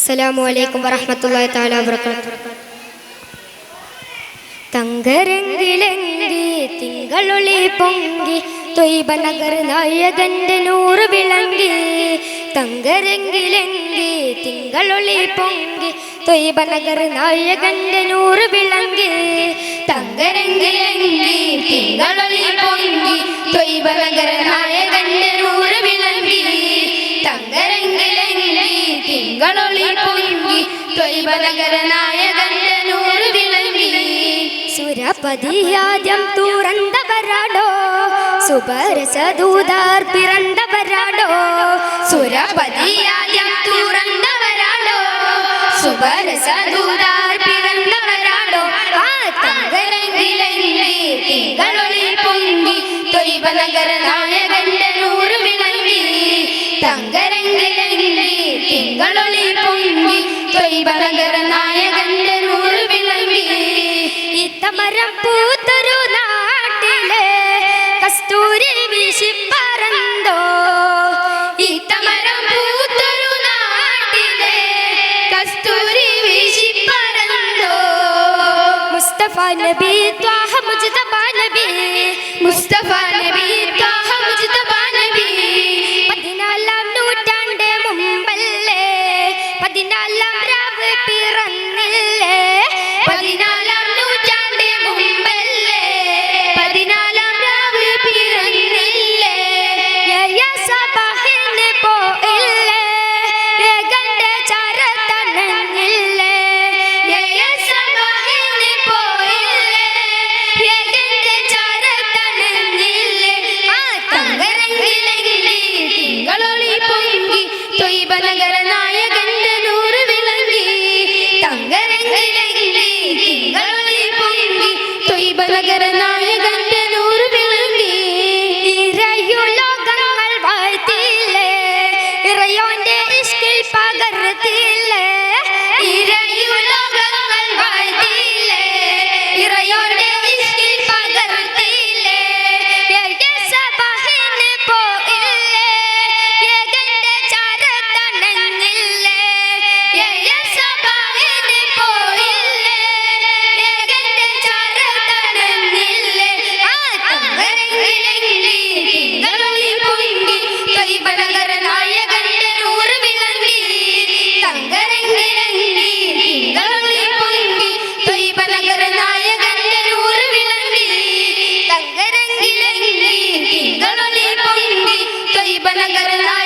അസ്സലാമു അലൈക്കും വറഹ്മത്തുള്ളാഹി തആല വബറകാതുഹു. തങ്കരങ്കിലെങ്കി തിങ്കളൊളി പൊങ്കി തൊയ്ബ നഗർ നായകന്റെ നൂറ് വിളങ്കി. തങ്കരങ്കിലെങ്കി തിങ്കളൊളി പൊങ്കി തൊയ്ബ നഗർ നായകന്റെ നൂറ് വിളങ്കി. തങ്കരങ്കിലെങ്കി തിങ്കളൊളി പൊങ്കി തൊയ്ബ നഗർ നായകന്റെ നൂറ് വിളങ്കി. തങ്കരങ്കിലെങ്കി തിങ്കളൊളി പൊങ്കി തൊയ്ബ നഗര നായകന്റെ നൂറ് വിളങ്ങി സുരപതിയാദ്യം തുറന്നവരാടോ സുബരസദൂതാർ സുരപതി സുരപതിയാദ്യം സുബരസദൂതാർ സുപരസദൂതാർ ആ തങ്കരങ്കിലെങ്കി തിങ്കളൊളി പൊങ്കി തൊയ്ബ നഗര നായകന്റെ നൂറ് വിളങ്ങി തങ്കരങ്കിലെങ്കി തൊയ്ബ നായകന്റെ നൂൽ വിളമ്പി ഇത്തമരം പൂത്തൊരു നാട്ടിലെ കസ്തൂരി വീശി പറന്തോ ഇത്തമരം പൂത്തൊരു നാട്ടിലെ കസ്തൂരി വീശി പറന്തോ മുസ്തഫ നബി ത്വാഹ മുജ്തബ നബി. മുസ്തഫ നബി പതിനാലാം പിറന്നില്ലേ? പതിനാലാം തങ്കരങ്കിലെങ്കിലേ തിങ്കളൊളി